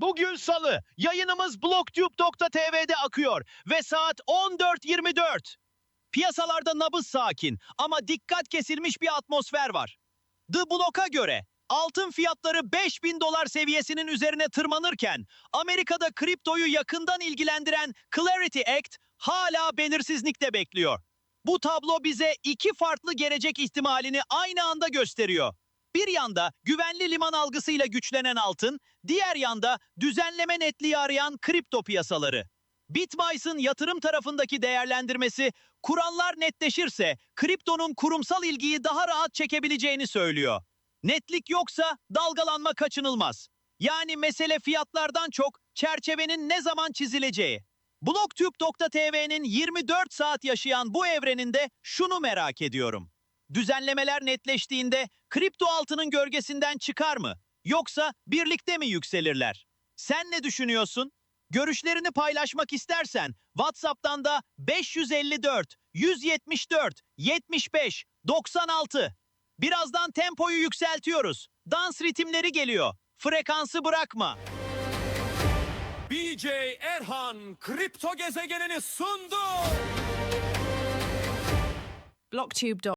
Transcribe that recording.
Bugün salı. Yayınımız blogtube.tv'de akıyor ve saat 14.24. Piyasalarda nabız sakin ama dikkat kesilmiş bir atmosfer var. The Block'a göre altın fiyatları 5000 dolar seviyesinin üzerine tırmanırken Amerika'da kriptoyu yakından ilgilendiren Clarity Act hala belirsizlikte bekliyor. Bu tablo bize iki farklı gelecek ihtimalini aynı anda gösteriyor. Bir yanda güvenli liman algısıyla güçlenen altın, diğer yanda düzenleme netliği arayan kripto piyasaları. Bitmice'ın yatırım tarafındaki değerlendirmesi, kurallar netleşirse kriptonun kurumsal ilgiyi daha rahat çekebileceğini söylüyor. Netlik yoksa dalgalanma kaçınılmaz. Yani mesele fiyatlardan çok çerçevenin ne zaman çizileceği. Blogtube.tv'nin 24 saat yaşayan bu evreninde şunu merak ediyorum. Düzenlemeler netleştiğinde kripto altının gölgesinden çıkar mı? Yoksa birlikte mi yükselirler? Sen ne düşünüyorsun? Görüşlerini paylaşmak istersen WhatsApp'tan da 554 174 75 96. Birazdan tempoyu yükseltiyoruz. Dans ritimleri geliyor. Frekansı bırakma. BJ Erhan kripto gezegenini sundu. Blocktube.com